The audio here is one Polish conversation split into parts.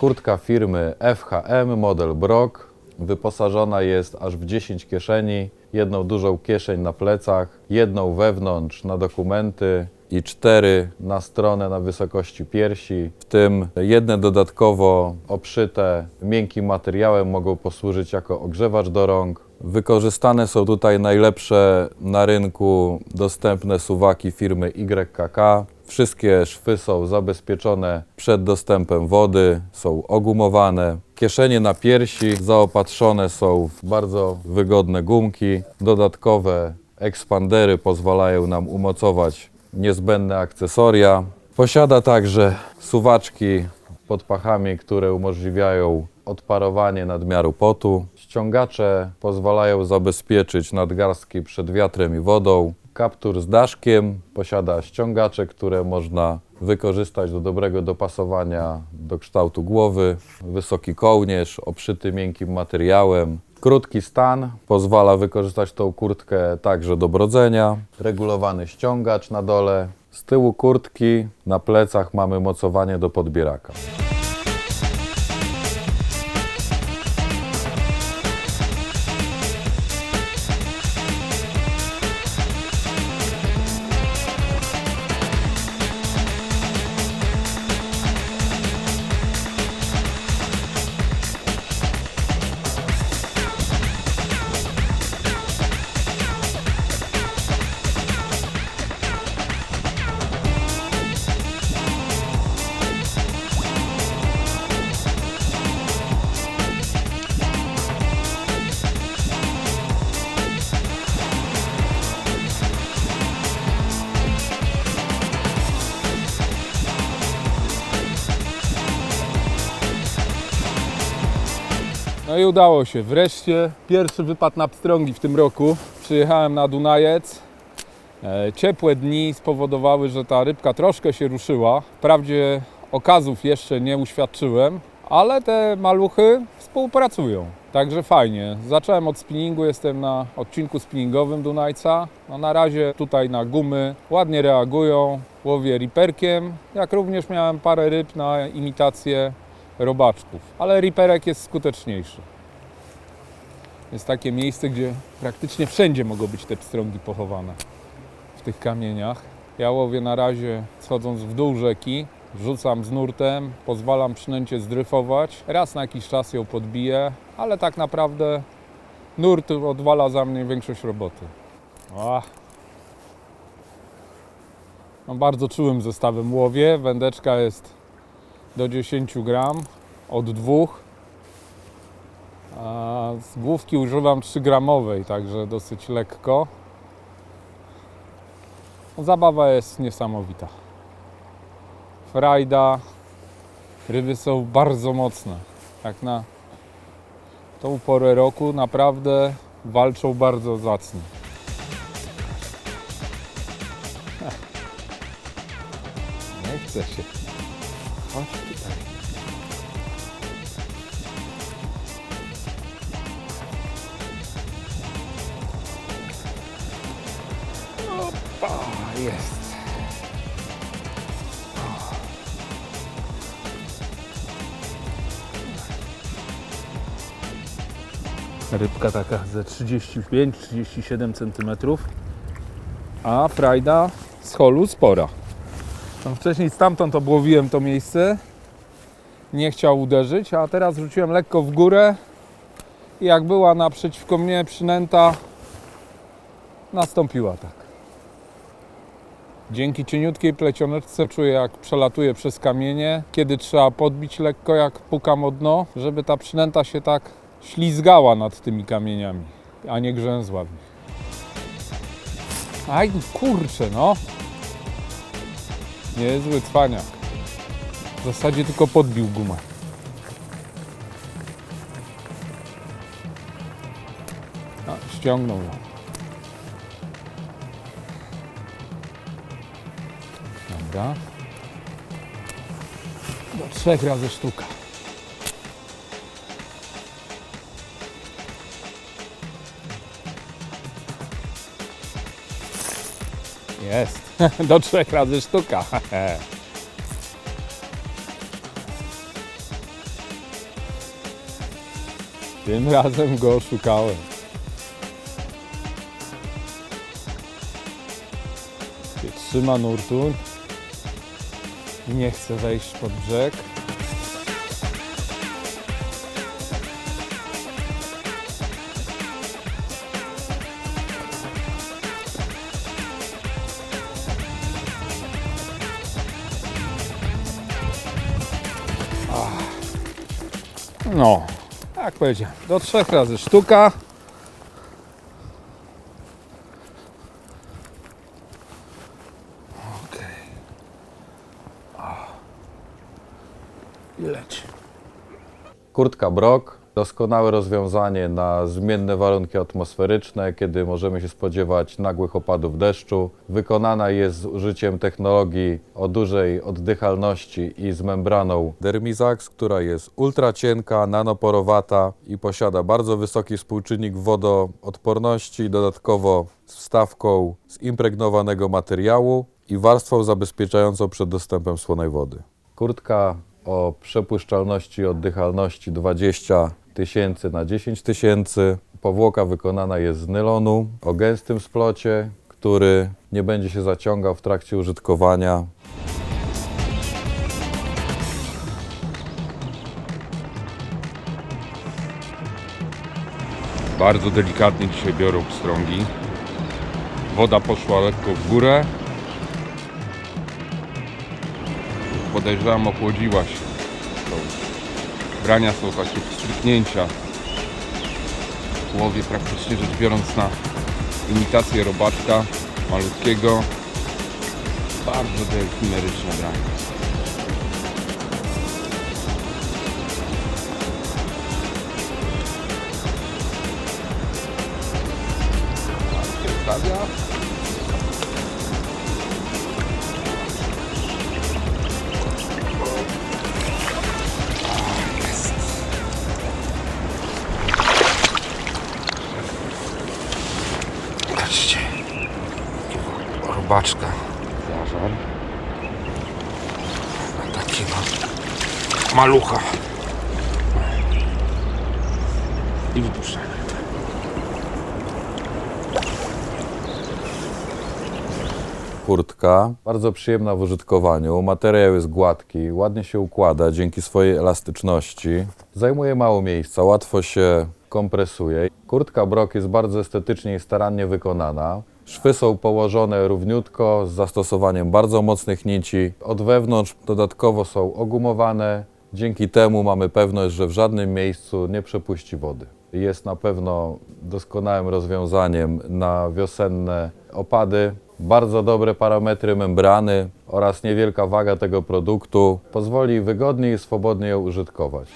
Kurtka firmy FHM, model Brock. Wyposażona jest aż w 10 kieszeni, jedną dużą kieszeń na plecach, jedną wewnątrz na dokumenty i cztery na stronę na wysokości piersi. W tym jedne dodatkowo obszyte miękkim materiałem mogą posłużyć jako ogrzewacz do rąk. Wykorzystane są tutaj najlepsze na rynku dostępne suwaki firmy YKK. Wszystkie szwy są zabezpieczone przed dostępem wody, są ogumowane. Kieszenie na piersi zaopatrzone są w bardzo wygodne gumki. Dodatkowe ekspandery pozwalają nam umocować niezbędne akcesoria. Posiada także suwaczki pod pachami, które umożliwiają odparowanie nadmiaru potu. Ściągacze pozwalają zabezpieczyć nadgarstki przed wiatrem i wodą. Kaptur z daszkiem posiada ściągacze, które można wykorzystać do dobrego dopasowania do kształtu głowy. Wysoki kołnierz obszyty miękkim materiałem. Krótki stan pozwala wykorzystać tą kurtkę także do brodzenia. Regulowany ściągacz na dole. Z tyłu kurtki na plecach mamy mocowanie do podbieraka. I udało się. Wreszcie pierwszy wypad na pstrągi w tym roku. Przyjechałem na Dunajec. E, Ciepłe dni spowodowały, że ta rybka troszkę się ruszyła. Wprawdzie okazów jeszcze nie uświadczyłem, ale te maluchy współpracują. Także fajnie. Zacząłem od spinningu, jestem na odcinku spinningowym Dunajca. No na razie tutaj na gumy ładnie reagują. Łowię riperkiem, jak również miałem parę ryb na imitację robaczków, ale riperek jest skuteczniejszy. Jest takie miejsce, gdzie praktycznie wszędzie mogą być te pstrągi pochowane w tych kamieniach. Ja łowię na razie schodząc w dół rzeki, rzucam z nurtem, pozwalam przynęcie zdryfować. Raz na jakiś czas ją podbiję, ale tak naprawdę nurt odwala za mnie większość roboty. Ach. Bardzo czułym zestawem łowię. Wędeczka jest do 10 gram od dwóch. A z główki używam 3 gramowej, także dosyć lekko. Zabawa jest niesamowita. Frajda. Ryby są bardzo mocne. Jak na tą porę roku naprawdę walczą bardzo zacnie. Nie chce się. Chodź tutaj. Opa, jest. Rybka taka ze 35-37 cm. A frajda z holu spora. Tam wcześniej stamtąd obłowiłem to miejsce. Nie chciał uderzyć, a teraz rzuciłem lekko w górę. I jak była naprzeciwko mnie przynęta, nastąpiła tak. Dzięki cieniutkiej plecioneczce czuję jak przelatuje przez kamienie, kiedy trzeba podbić lekko jak pukam o dno, żeby ta przynęta się tak ślizgała nad tymi kamieniami, a nie grzęzła w nich. Aj kurczę no, Niezły cwaniak. W zasadzie tylko podbił gumę. A, ściągnął ją. Dobra. Do trzech razy sztuka. Jest. Do trzech razy sztuka. Tym razem go szukałem. Się trzyma nurtu. Nie chce wejść pod brzeg. No, jak powiedziałem, do trzech razy sztuka. Okej. I leci. Kurtka Brock, doskonałe rozwiązanie na zmienne warunki atmosferyczne, kiedy możemy się spodziewać nagłych opadów deszczu. Wykonana jest z użyciem technologii o dużej oddychalności i z membraną Dermizax, która jest ultra cienka, nanoporowata i posiada bardzo wysoki współczynnik wodoodporności, dodatkowo z wstawką zimpregnowanego materiału i warstwą zabezpieczającą przed dostępem słonej wody. Kurtka o przepuszczalności i oddychalności 20 tysięcy na 10 tysięcy. Powłoka wykonana jest z nylonu o gęstym splocie, który nie będzie się zaciągał w trakcie użytkowania. Bardzo delikatnie dzisiaj biorą pstrągi. Woda poszła lekko w górę. Podejrzewam, ochłodziła się. To Brania są takie wstrzyknięcia. Łowię praktycznie rzecz biorąc na imitację robaczka malutkiego. Bardzo delfimeryczne branie. Stawia. Robaczka. Zażar. Takiego malucha. I wypuszczamy. Kurtka bardzo przyjemna w użytkowaniu. Materiał jest gładki, ładnie się układa dzięki swojej elastyczności. Zajmuje mało miejsca, łatwo się kompresuje. Kurtka Brock jest bardzo estetycznie i starannie wykonana. Szwy są położone równiutko z zastosowaniem bardzo mocnych nici. Od wewnątrz dodatkowo są ogumowane. Dzięki temu mamy pewność, że w żadnym miejscu nie przepuści wody. Jest na pewno doskonałym rozwiązaniem na wiosenne opady. Bardzo dobre parametry membrany oraz niewielka waga tego produktu pozwoli wygodnie i swobodnie ją użytkować.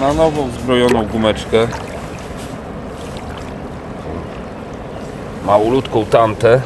Na nową zbrojoną gumeczkę. Małolutką tantę.